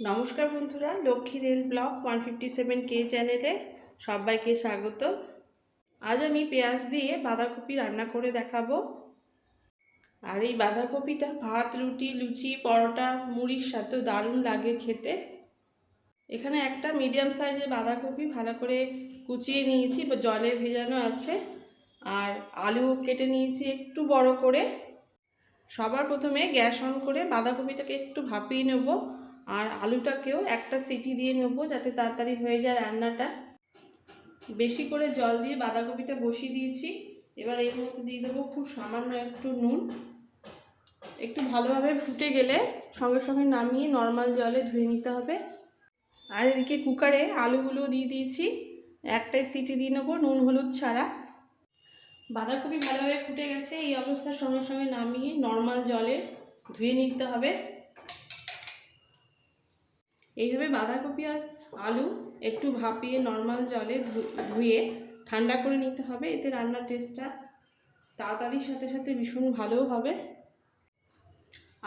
নমস্কার বন্ধুরা, Lakshmi rail block one fifty seven কে চ্যানেলে সবাইকে স্বাগত। আজ আমি পেঁয়াজ দিয়ে বাঁধাকপি রান্না করে দেখাবো। আর এই বাঁধাকপিটা ভাত, রুটি, লুচি, পরোটা, মুড়ির সাথেও দারুণ লাগে খেতে। এখানে একটা মিডিয়াম সাইজের বাঁধাকপি ভালো করে কুচিয়ে নিয়েছি জলে ভেজানো আছে। আর আলু কেটে নিয়েছি একটু বড় করে। সবার প্রথমে গ্যাস অন করে বাঁধাকপিটাকে একটু ভাপিয়ে নেব। আর আলুটাকেও একটা সিটি দিয়ে নেব যাতে তাড়াতাড়ি হয়ে যায় রান্নাটা। বেশি করে জল দিয়ে বাঁধাকপিটা বসিয়ে দিয়েছি। এবার এর মধ্যে দিয়ে দেবো খুব সামান্য একটু নুন। একটু ভালোভাবে ফুটে গেলে সঙ্গে সঙ্গে নামিয়ে নর্মাল জলে ধুয়ে নিতে হবে। আর এদিকে কুকারে আলুগুলো দিয়ে দিয়েছি। একটাই সিটি দিয়ে নেব, নুন হলুদ ছাড়া। বাঁধাকপি ভালোভাবে ফুটে গেছে, এই অবস্থার সঙ্গে সঙ্গে নামিয়ে নর্মাল জলে ধুয়ে নিতে হবে। এইভাবে বাঁধাকপি আর আলু একটু ভাপিয়ে নর্মাল জলে ধুয়ে ঠান্ডা করে নিতে হবে। এতে রান্নার টেস্টটা তাড়াতাড়ির সাথে সাথে ভীষণ ভালোও হবে।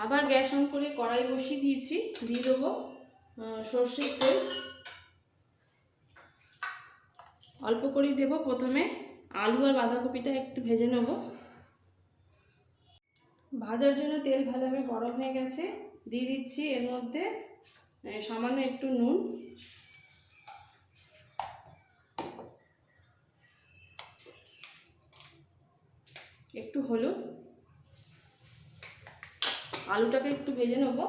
আবার গ্যাস অন করে কড়াই বসিয়ে দিয়েছি। দিয়ে দেবো সর্ষের তেল। অল্প করেই দেবো প্রথমে। আলু আর বাঁধাকপিটা একটু ভেজে নেব। ভাজার জন্য তেল ভালোভাবে গরম হয়ে গেছে। দিয়ে দিচ্ছি এর মধ্যে সামান্য একটু নুন। একটু হলুদ। আলুটাকে একটু ভেজে নেব।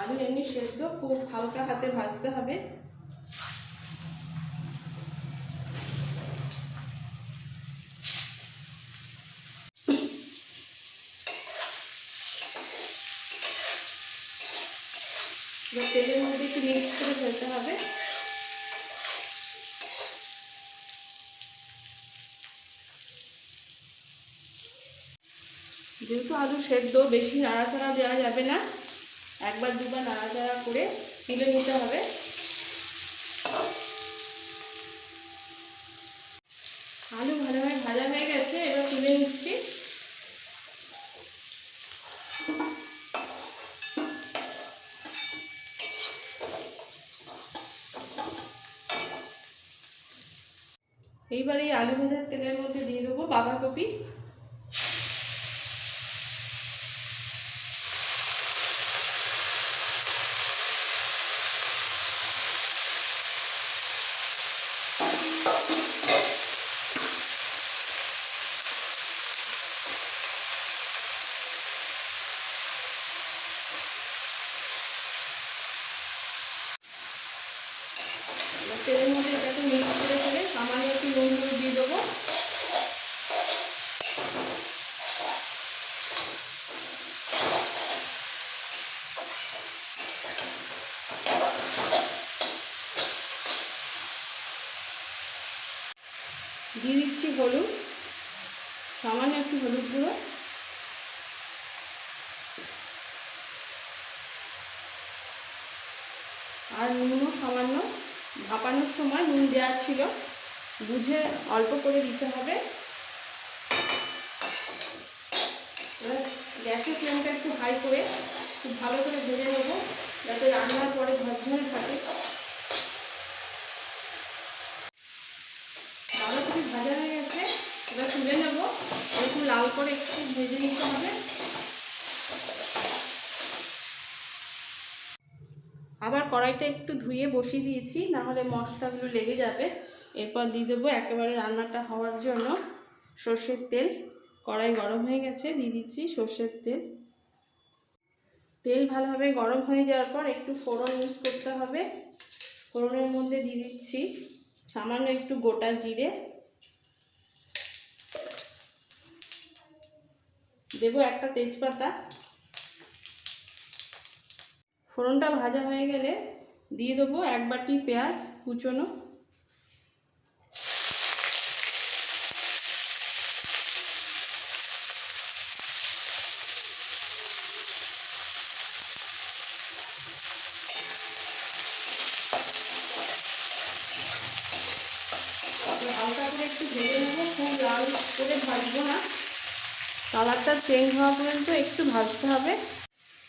আলু এমনি সেদ্ধ, খুব হালকা হাতে ভাজতে হবে। এবার তেলের মধ্যে একটু মিক্স করে ফেলতে হবে। যেহেতু আলু সেদ্ধ, বেশি নাড়াচাড়া দেওয়া যাবে না। একবার দুবার নাড়াচাড়া করে তুলে নিতে হবে আলু ভালোভাবে ভাজা হয়ে গেছে এবার তুলে নিচ্ছি এইবার এই আলু ভাজার তেলের মধ্যে দিয়ে দেবো বাঁধাকপি এবার তেলের মধ্যে এটাকে মিক্স করে ফেলে সামান্য একটু নুন হলুদ দিয়ে দেবো দিয়ে দিচ্ছি হলুদ, সামান্য একটু হলুদ গুঁড়ো। আর নুনও সামান্য, ভাপানোর সময় নুন দেওয়া ছিল। বুঝে অল্প করে দিতে হবে। গ্যাসের ফ্লেমটা একটু হাই করে, খুব ভালো করে ভেজে নেব, যাতে রান্নার পরে ঝরঝরে থাকে। বাঁধাকপি ভাজা হয়ে গেছে। এবার তুলে নেব। একটু লাল করে একটু ভেজে নিতে হবে। আবার কড়াইটা একটু ধুয়ে বসিয়ে দিয়েছি, না হলে মশলাগুলো লেগে যাবে। এরপর দিয়ে দেবো একেবারে রান্নাটা হওয়ার জন্য সর্ষের তেল। কড়াই গরম হয়ে গেছে, দিয়ে দিচ্ছি সর্ষের তেল। তেল ভালোভাবে গরম হয়ে যাওয়ার পর একটু ফোড়ন ইউজ করতে হবে। ফোড়নের মধ্যে দিয়ে দিচ্ছি সামান্য একটু গোটা জিরে। দেবো একটা তেজপাতা। ফোড়নটা ভাজা হয়ে গেলে দিয়ে দেবো এক বাটি পেঁয়াজ কুচোনো হালকা করে একটু ভেজে নেব, খুব লাল করে ভাজবো না। কালারটা চেঞ্জ হওয়া পর্যন্ত একটু ভাজতে হবে।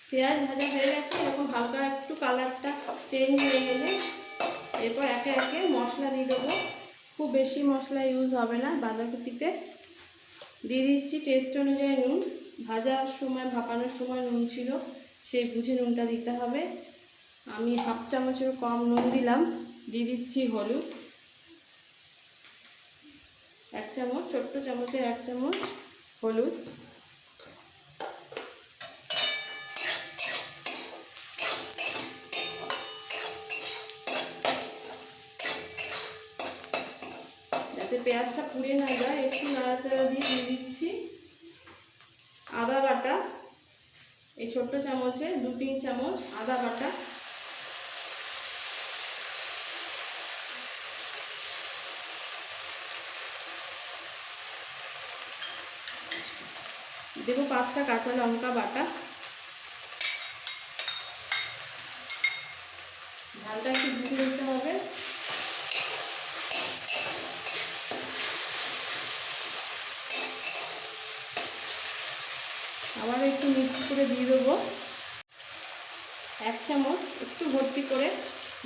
পেঁয়াজ ভাজা হয়ে গেছে, এরকম হালকা একটু কালারটা চেঞ্জ হয়ে গেলে এরপর একে একে মশলা দিয়ে দেবো। খুব বেশি মশলা ইউজ হবে না বাঁধাকপিতে। দিয়ে দিচ্ছি টেস্ট অনুযায়ী নুন। ভাজার সময়, ভাপানোর সময় নুন ছিল, সেই বুঝে নুনটা দিতে হবে। আমি হাফ চামচের কম নুন দিলাম। দিয়ে দিচ্ছি হলুদ। এক চামচ, ছোট্ট চামচের এক চামচ হলুদ। যাতে পেঁয়াজটা পুড়ে না যায়, একটু নাড়াচাড়া দিয়ে দিয়ে দিচ্ছি। আদা বাটা, এই ছোট্ট চামচে দু তিন চামচ আদা বাটা। দেবো পাঁচটা কাঁচা লঙ্কা বাটা। ঝালটা একটু বুঝে দিতে হবে। আবার একটু মিক্স করে দিয়ে দেবো। এক চামচ একটু ভর্তি করে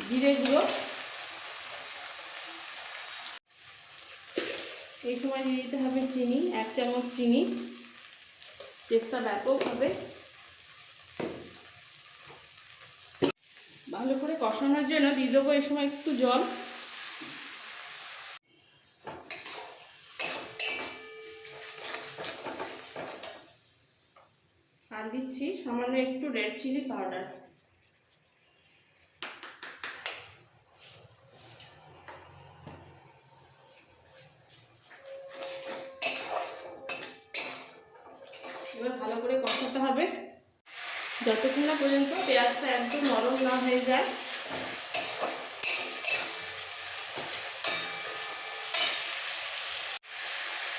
জিরে গুঁড়ো। এই সময় দিয়ে দিতে হবে চিনি, এক চামচ চিনি। টেস্টটা ব্যাপক হবে। ভালো করে কষানোর জন্য দিয়ে দেবো এই সময় একটু জল। আর দিচ্ছি সামান্য একটু রেড চিলি পাউডার এবার ভালো করে কষাতে হবে যতক্ষণ না পর্যন্ত পেঁয়াজটা একদম নরম না হয়ে যায়।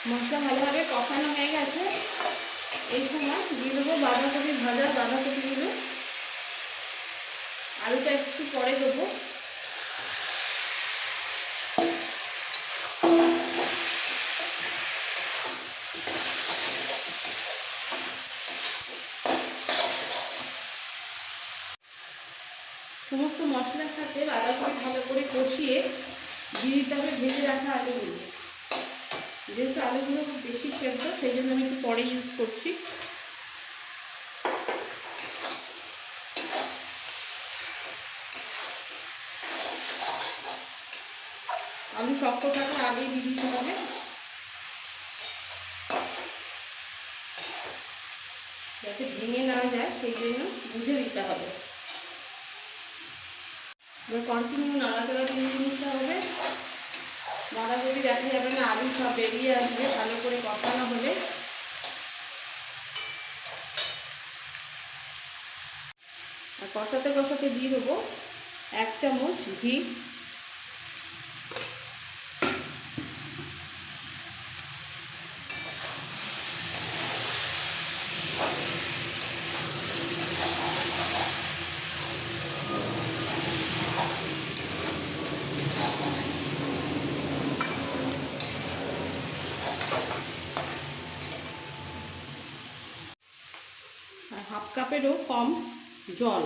মশলা ভালোভাবে কষানো হয়ে গেছে। এই সময় দিয়ে দেবো বাঁধাকপি ভাজা বাঁধাকপিগুলো। আলুটা একটু পরে দেবো। সমস্ত মশলার সাথে বাঁধাকপি ভালো করে কষিয়ে দিয়ে হবে, ভেজে রাখা আলুগুলো। যেহেতু আলুগুলো খুব বেশি সেদ্ধ, সেই জন্য আমি একটু পরে ইউজ করছি। আলু শক্ত থাকলে আগেই দিয়ে হবে। যাতে ভেঙে না যায়, সেই জন্য বুঝে দিতে হবে। এবার কন্টিনিউ নাড়াচাড়া দিয়ে নিতে হবে। যদি দেখা যাবে না, আলু সব বেরিয়ে আসবে, ভালো করে কষানো হলে। আর কষাতে কষাতে দিয়ে দেবো এক চামচ ঘি আর হাফ কাপেরও কম জল।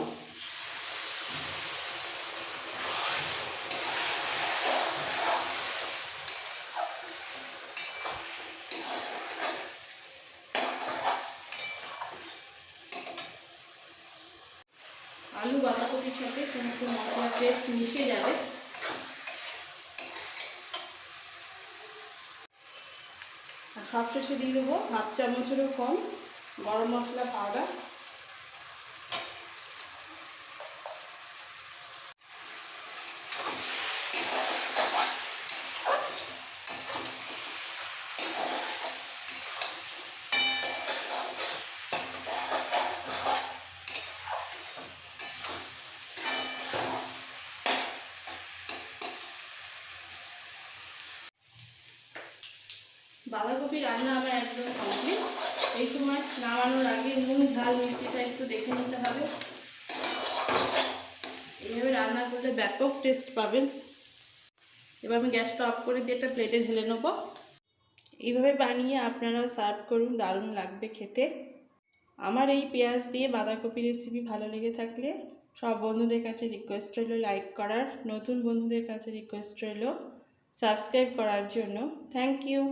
আলু, বাঁধাকপির সাথে সমস্ত মশলা পেস্ট মিশে যাবে। আর সবশেষে দিয়ে দেবো হাফ চামচেরও কম গরম মশলা পাউডার বাঁধাকপি রান্না আমার একদম কমপ্লিট এই সময় নামানোর আগে নুন, ঝাল, মিষ্টিটা একটু দেখে নিতে হবে। এইভাবে রান্না করলে ব্যাপক টেস্ট পাবেন। এবার আমি গ্যাসটা অফ করে দিয়ে একটা প্লেটে ঢেলে নেব। এইভাবে বানিয়ে আপনারাও সার্ভ করুন, দারুণ লাগবে খেতে। আমার এই পেঁয়াজ দিয়ে বাঁধাকপি রেসিপি ভালো লেগে থাকলে সব বন্ধুদের কাছে রিকোয়েস্ট রইল লাইক করার। নতুন বন্ধুদের কাছে রিকোয়েস্ট রইল সাবস্ক্রাইব করার জন্য। Thank you